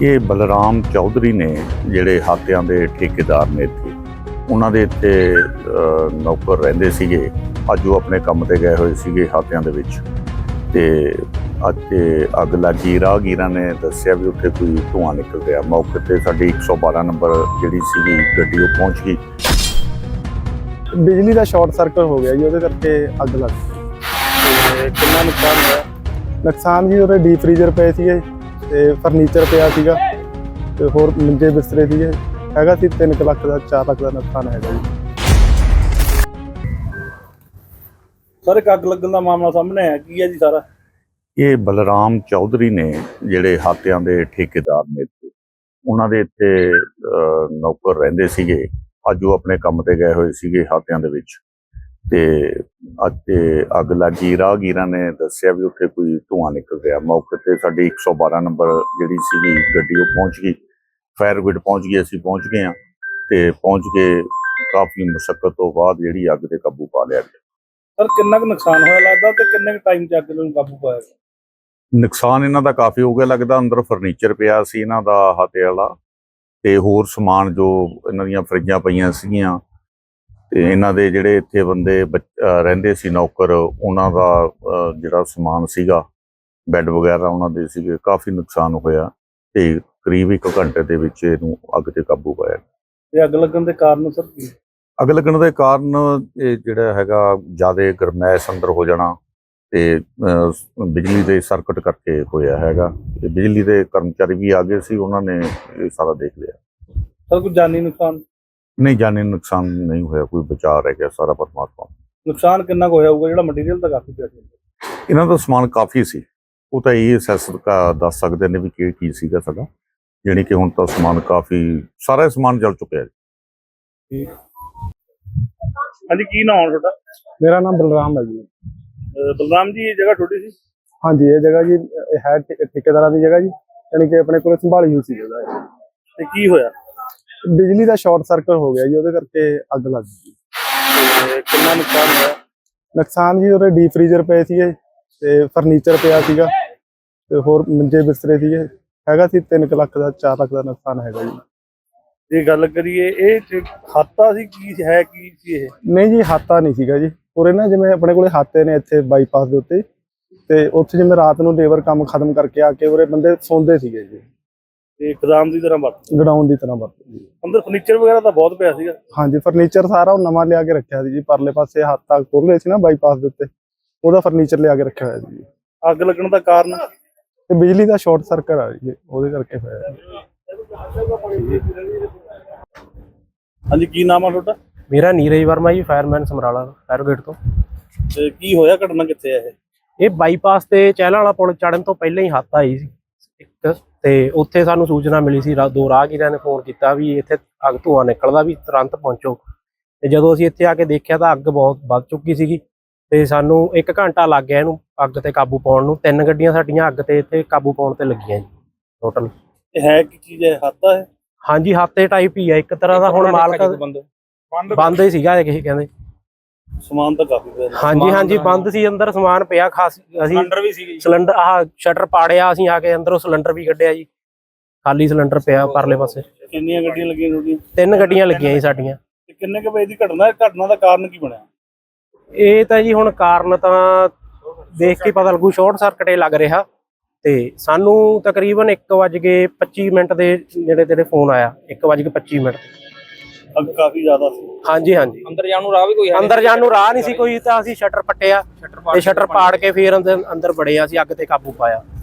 ਇਹ ਬਲਰਾਮ ਚੌਧਰੀ ਨੇ ਜਿਹੜੇ ਹਾਤਿਆਂ ਦੇ ਠੇਕੇਦਾਰ ਨੇ ਇੱਥੇ, ਉਹਨਾਂ ਦੇ ਇੱਥੇ ਨੌਕਰ ਰਹਿੰਦੇ ਸੀਗੇ, ਅੱਜ ਉਹ ਆਪਣੇ ਕੰਮ ਤੇ ਗਏ ਹੋਏ ਸੀਗੇ ਹਾਤਿਆਂ ਦੇ ਵਿੱਚ। ਤੇ ਅੱਜ ਤੇ ਅੱਗ ਲੱਗੀ, ਰਾਹਗੀਰਾਂ ਨੇ ਦੱਸਿਆ ਵੀ ਉੱਥੇ ਕੋਈ ਧੂੰਆਂ ਨਿਕਲ ਰਿਹਾ ਮੌਕੇ ਤੇ ਸਾਡੀ 112 ਨੰਬਰ ਜਿਹੜੀ ਸੀਗੀ ਗੱਡੀ ਉਹ ਪਹੁੰਚ ਗਈ। ਬਿਜਲੀ ਦਾ ਸ਼ਾਰਟ ਸਰਕਟ ਹੋ ਗਿਆ ਜੀ, ਉਹਦੇ ਕਰਕੇ ਅੱਗ ਲੱਗ ਗਈ। ਕਿੰਨਾ ਨੁਕਸਾਨ ਹੋਇਆ? ਨੁਕਸਾਨ ਜੀ ਉਹਦੇ ਡੀਪ ਫ੍ਰੀਜ਼ਰ ਪਏ ਸੀਗੇ। ਤੇ ਫਰਨੀਚਰ ਪਿਆ ਸੀਗਾ ਤੇ ਹੋਰ ਮੰਜੇ ਬਿਸਤਰੇ ਸੀਗੇ। ਹੈਗਾ ਸੀ 3 ਲੱਖ ਦਾ 4 ਲੱਖ ਦਾ ਨੁਕਸਾਨ ਹੈਗਾ ਜੀ। ਸਰ ਇੱਕ ਅੱਗ ਲੱਗਣ ਦਾ ਮਾਮਲਾ ਸਾਹਮਣੇ ਆਇਆ। ਕੀ ਹੈ ਜੀ ਸਾਰਾ? ਇਹ ਬਲਰਾਮ ਚੌਧਰੀ ਨੇ ਜਿਹੜੇ ਹਾਤਿਆਂ ਦੇ ਠੇਕੇਦਾਰ ਨੇ ਇੱਥੇ ਉਹਨਾਂ ਦੇ ਇੱਥੇ ਨੌਕਰ ਰਹਿੰਦੇ ਸੀਗੇ। ਅੱਜ ਉਹ ਆਪਣੇ ਕੰਮ ਤੇ ਗਏ ਹੋਏ ਸੀਗੇ ਹਾਤਿਆਂ ਦੇ ਵਿੱਚ। ਤੇ ਅੱਜ ਤੇ ਅੱਗ ਲੱਗੀ ਰਾਹਗੀਰਾਂ ਨੇ ਦੱਸਿਆ ਵੀ ਉੱਥੇ ਕੋਈ ਧੂੰਆਂ ਨਿਕਲ ਰਿਹਾ। ਮੌਕੇ ਤੇ ਸਾਡੀ 112 ਨੰਬਰ ਜਿਹੜੀ ਸੀਗੀ ਗੱਡੀ ਉਹ ਪਹੁੰਚ ਗਈ। ਫਾਇਰ ਬ੍ਰਿਗੇਡ ਪਹੁੰਚ ਗਈ ਅਸੀਂ ਪਹੁੰਚ ਗਏ ਹਾਂ ਤੇ ਪਹੁੰਚ ਕੇ ਕਾਫੀ ਮੁਸ਼ਕਲ ਤੋਂ ਬਾਅਦ ਜਿਹੜੀ ਅੱਗ ਤੇ ਕਾਬੂ ਪਾ ਲਿਆ ਗਿਆ। ਸਰ ਕਿੰਨਾ ਕੁ ਨੁਕਸਾਨ ਹੋਇਆ ਲੱਗਦਾ ਤੇ ਕਿੰਨੇ ਕੁ ਟਾਈਮ ਚ ਅੱਗ ਨੂੰ ਕਾਬੂ ਪਾਇਆ ਗਿਆ? ਨੁਕਸਾਨ ਇਹਨਾਂ ਦਾ ਕਾਫੀ ਹੋ ਗਿਆ ਲੱਗਦਾ। ਅੰਦਰ ਫਰਨੀਚਰ ਪਿਆ ਸੀ ਇਹਨਾਂ ਦਾ ਹਾਤੇ ਵਾਲਾ ਤੇ ਹੋਰ ਸਮਾਨ ਜੋ ਇਹਨਾਂ ਦੀਆਂ ਫਰਿੱਜਾਂ ਪਈਆਂ ਸੀਗੀਆਂ ਤੇ ਇਹਨਾਂ ਦੇ ਜਿਹੜੇ ਇੱਥੇ ਬੰਦੇ ਰਹਿੰਦੇ ਸੀ ਨੌਕਰ ਉਹਨਾਂ ਦਾ ਜਿਹੜਾ ਸਮਾਨ ਸੀਗਾ ਬੈੱਡ ਵਗੈਰਾ ਉਹਨਾਂ ਦੇ ਸੀਗੇ ਕਾਫੀ ਨੁਕਸਾਨ ਹੋਇਆ ਤੇ ਕਰੀਬ 1 ਘੰਟੇ ਦੇ ਵਿੱਚ ਇਹਨੂੰ ਅੱਗ ਤੇ ਕਾਬੂ ਪਾਇਆ। ਤੇ ਅੱਗ ਲੱਗਣ ਦੇ ਕਾਰਨ ਸਰ ਕੀ? ਅੱਗ ਲੱਗਣ ਦੇ ਕਾਰਨ ਇਹ ਜਿਹੜਾ ਹੈਗਾ ਜ਼ਿਆਦਾ ਗਰਮੈਸ਼ ਅੰਦਰ ਹੋ ਜਾਣਾ ਤੇ ਬਿਜਲੀ ਦੇ ਸਰਕਟ ਕਰਕੇ ਹੋਇਆ ਹੈਗਾ। ਤੇ ਬਿਜਲੀ ਦੇ ਕਰਮਚਾਰੀ ਵੀ ਆ ਗਏ ਸੀ ਉਹਨਾਂ ਨੇ ਇਹ ਸਾਰਾ ਦੇਖ ਲਿਆ। ਸਰ ਕੋਈ ਜਾਨੀ ਨੁਕਸਾਨ? ਨਹੀਂ ਜਾਨੀ ਨੁਕਸਾਨ ਨਹੀਂ ਹੋਇਆ ਕੋਈ ਬਚਾਅ ਰਹਿ ਗਿਆ ਸਾਰਾ ਪਰਮਾਤਮਾ ਨੁਕਸਾਨ ਕਿੰਨਾ ਕੁ ਹੋਇਆ ਹੋਊਗਾ? ਜਿਹੜਾ ਮਟੀਰੀਅਲ ਤਾਂ ਕਾਫੀ ਪਿਆ ਸੀ। ਇਹਨਾਂ ਦਾ ਸਮਾਨ ਕਾਫੀ ਸੀ। ਉਹ ਤਾਂ ਇਹ ਅਸੈਸ ਦੱਸ ਸਕਦੇ ਨੇ ਵੀ ਕੀ ਕੀ ਸੀਗਾ ਸਾਡਾ। ਜਾਣੀ ਕਿ ਹੁਣ ਤਾਂ ਸਮਾਨ ਕਾਫੀ ਸਾਰਾ ਸਮਾਨ ਜਲ ਚੁੱਕਿਆ ਹੈ ਹਾਂਜੀ ਕੀ ਨਾਮ ਹੈ ਤੁਹਾਡਾ? ਮੇਰਾ ਨਾਮ ਬਲਰਾਮ ਹੈ ਜੀ। ਅਹ ਬਲਰਾਮ ਜੀ ਇਹ ਜਗ੍ਹਾ ਤੁਹਾਡੀ ਸੀ? ਹਾਂਜੀ ਇਹ ਜਗ੍ਹਾ ਜੀ ਇਹ ਹੈ ਠੇ- ਠੇਕੇਦਾਰਾਂ ਦੀ ਜਗ੍ਹਾ ਜੀ। ਯਾਨੀ ਕਿ ਆਪਣੇ ਕੋਲ ਸੰਭਾਲੀ ਹੋਈ ਸੀ ਜਗ੍ਹਾ ਇਹ। ਤੇ ਕੀ ਹੋਇਆ? ਬਿਜਲੀ ਦਾ ਸ਼ਾਰਟ ਸਰਕਟ ਹੋ ਗਿਆ ਜੀ ਉਹਦੇ ਕਰਕੇ ਅੱਗ ਲੱਗ ਗਈ ਤੇ ਕਿੰਨਾ ਨੁਕਸਾਨ ਹੋਇਆ? ਨੁਕਸਾਨ ਜੀ ਉਹਦੇ ਡੀਪ ਫ੍ਰੀਜ਼ਰ ਪਏ ਸੀਗੇ ਤੇ ਫਰਨੀਚਰ ਪਿਆ ਸੀਗਾ ਤੇ ਹੋਰ ਮੰਜੇ ਬਿਸਤਰੇ ਸੀਗੇ। ਹੈਗਾ ਸੀ 3 ਲੱਖ ਦਾ 4 ਲੱਖ ਦਾ ਨੁਕਸਾਨ ਹੈਗਾ ਜੀ। ਜੇ ਗੱਲ ਕਰੀਏ ਇਹ ਖਾਤਾ ਸੀ ਕੀ ਹੈ ਕੀ ਸੀ ਇਹ? ਨਹੀਂ ਜੀ ਹਾਤਾ ਨਹੀਂ ਸੀਗਾ ਜੀ। ਉਰੇ ਨਾ ਜਿਵੇਂ ਆਪਣੇ ਕੋਲੇ ਹਾਤੇ ਨੇ ਇੱਥੇ ਬਾਈਪਾਸ ਦੇ ਉੱਤੇ ਤੇ ਉੱਥੇ ਜਿਵੇਂ ਰਾਤ ਨੂੰ ਲੇਬਰ ਕੰਮ ਖਤਮ ਕਰਕੇ ਆ ਕੇ ਉਰੇ ਬੰਦੇ ਸੌਂਦੇ ਸੀਗੇ ਜੀ। ਤੇ ਇਕਦਾਮ ਦੀ ਤਰ੍ਹਾਂ ਵਰਤ ਗਡਾਊਨ ਦੀ ਤਰ੍ਹਾਂ ਵਰਤਦੇ। ਜੀ ਅੰਦਰ ਫਰਨੀਚਰ ਵਗੈਰਾ ਤਾਂ ਬਹੁਤ ਪਿਆ ਸੀਗਾ। ਹਾਂਜੀ ਫਰਨੀਚਰ ਸਾਰਾ ਉਹ ਨਵਾਂ ਲਿਆ ਕੇ ਰੱਖਿਆ ਸੀ ਜੀ। ਪਰਲੇ ਪਾਸੇ ਹਾਤਾ ਖੋਲੇ ਸੀ ਨਾ ਬਾਈਪਾਸ ਦੇ ਉੱਤੇ। ਉਹਦਾ ਫਰਨੀਚਰ ਲਿਆ ਕੇ ਰੱਖਿਆ ਹੋਇਆ ਸੀ ਜੀ। ਅੱਗ ਲੱਗਣ ਦਾ ਕਾਰਨ? ਤੇ ਬਿਜਲੀ ਦਾ ਸ਼ਾਰਟ ਸਰਕਟ ਆ ਜੀ ਉਹਦੇ ਕਰਕੇ ਹੋਇਆ ਜੀ। ਹਾਂਜੀ ਕੀ ਨਾਮ ਆ ਤੁਹਾਡਾ? ਮੇਰਾ ਨੀਰਜ ਵਰਮਾ ਜੀ ਫਾਇਰਮੈਨ ਸਮਰਾਲਾ ਫਾਇਰ ਗੇਟ ਤੋਂ। ਤੇ ਕੀ ਹੋਇਆ ਘਟਨਾ ਕਿੱਥੇ ਆ ਇਹ? ਇਹ ਬਾਈਪਾਸ ਤੇ ਚਹਿਲਾਂ ਵਾਲਾ ਪੁਲ ਚੜਨ ਤੋਂ ਪਹਿਲਾਂ ਹੀ ਹੱਥ ਆਈ ਸੀ। ਇੱਕ ਤੇ ਉੱਥੇ ਸਾਨੂੰ ਸੂਚਨਾ ਮਿਲੀ ਸੀ ਦੋ ਰਾਹਗੀਰਾਂ ਨੇ ਫੋਨ ਕੀਤਾ ਵੀ ਇੱਥੇ ਅੱਗ ਧੂਆਂ ਨਿਕਲਦਾ ਵੀ ਤੁਰੰਤ ਪਹੁੰਚੋ। ਤੇ ਜਦੋਂ ਅਸੀਂ ਇੱਥੇ ਆ ਕੇ ਦੇਖਿਆ ਤਾਂ ਅੱਗ ਬਹੁਤ ਵੱਧ ਚੁੱਕੀ ਸੀਗੀ ਤੇ ਸਾਨੂੰ 1 ਘੰਟਾ ਲੱਗ ਗਿਆ ਇਹਨੂੰ ਅੱਗ ਤੇ ਕਾਬੂ ਪਾਉਣ ਨੂੰ। ਤਿੰਨ ਗੱਡੀਆਂ ਸਾਡੀਆਂ ਅੱਗ ਤੇ ਇੱਥੇ ਕਾਬੂ ਪਾਉਣ ਤੇ ਲੱਗੀਆਂ ਜੀ ਟੋਟਲ ਇਹ ਹੈ ਕੀ ਚੀਜ਼ ਹੈ ਹਾਤਾ ਹੈ ਹਾਂਜੀ ਹੱਥੇ ਟਾਈਪ ਹੀ ਆ ਇੱਕ ਤਰ੍ਹਾਂ ਦਾ ਹੁਣ ਮਾਲਕ ਬੰਦ ਬੰਦ ਹੀ ਸੀਗਾ ਇਹ ਕਿਸੇ ਕਹਿੰਦੇ। ਸਮਾਨ ਤਾਂ ਕਾਫੀ ਪਿਆ ਹਾਂਜੀ ਹਾਂਜੀ ਬੰਦ ਸੀ ਅੰਦਰ ਸਮਾਨ ਪਿਆ ਖਾਸ ਅਸੀਂ ਵੀ ਸੀਗੀ ਸਿਲੰਡਰ ਆਹ ਸ਼ਟਰ ਪਾੜਿਆ ਅਸੀਂ ਆ ਕੇ ਅੰਦਰੋਂ ਸਿਲੰਡਰ ਵੀ ਕੱਢਿਆ ਜੀ। ਖਾਲੀ ਸਿਲੰਡਰ ਪਿਆ ਪਰਲੇ ਪਾਸੇ। ਕਿੰਨੀਆਂ ਗੱਡੀਆਂ ਲੱਗੀਆਂ ਤੁਹਾਡੀਆਂ? ਤਿੰਨ ਗੱਡੀਆਂ ਲੱਗੀਆਂ ਜੀ ਸਾਡੀਆਂ। ਤੇ ਕਿੰਨੇ ਕੁ ਵਜੇ ਦੀ ਘਟਨਾ ਹੈ ਘਟਨਾ ਦਾ ਕਾਰਨ ਕੀ ਬਣਿਆ? ਇਹ ਤਾਂ ਜੀ ਹੁਣ ਕਾਰਨ ਤਾਂ ਦੇਖ ਕੇ ਪਤਾ ਲੱਗੂ ਸ਼ਾਰਟ ਸਰਕਟ ਲੱਗ ਰਿਹਾ। ਤੇ ਸਾਨੂੰ ਤਕਰੀਬਨ 1:25 ਮਿੰਟ ਦੇ ਨੇੜੇ ਤੇੜੇ ਫੋਨ ਆਇਆ 1:25 ਮਿੰਟ। ਅੱਗ ਕਾਫੀ ਜ਼ਿਆਦਾ ਸੀ। ਹਾਂਜੀ ਹਾਂਜੀ। ਅੰਦਰ ਜਾਣ ਨੂੰ ਰਾਹ ਵੀ ਕੋਈ ਹੈ ਅੰਦਰ ਜਾਣ ਨੂੰ ਰਾਹ ਨਹੀਂ ਸੀ ਕੋਈ ਤਾਂ ਅਸੀਂ ਸ਼ਟਰ ਪੱਟਿਆ। ਤੇ ਸ਼ਟਰ ਪਾੜ ਕੇ ਫੇਰ ਅੰਦਰ ਅੰਦਰ ਬੜੇ ਆ ਅਸੀਂ ਅੱਗ ਤੇ ਕਾਬੂ ਪਾਇਆ।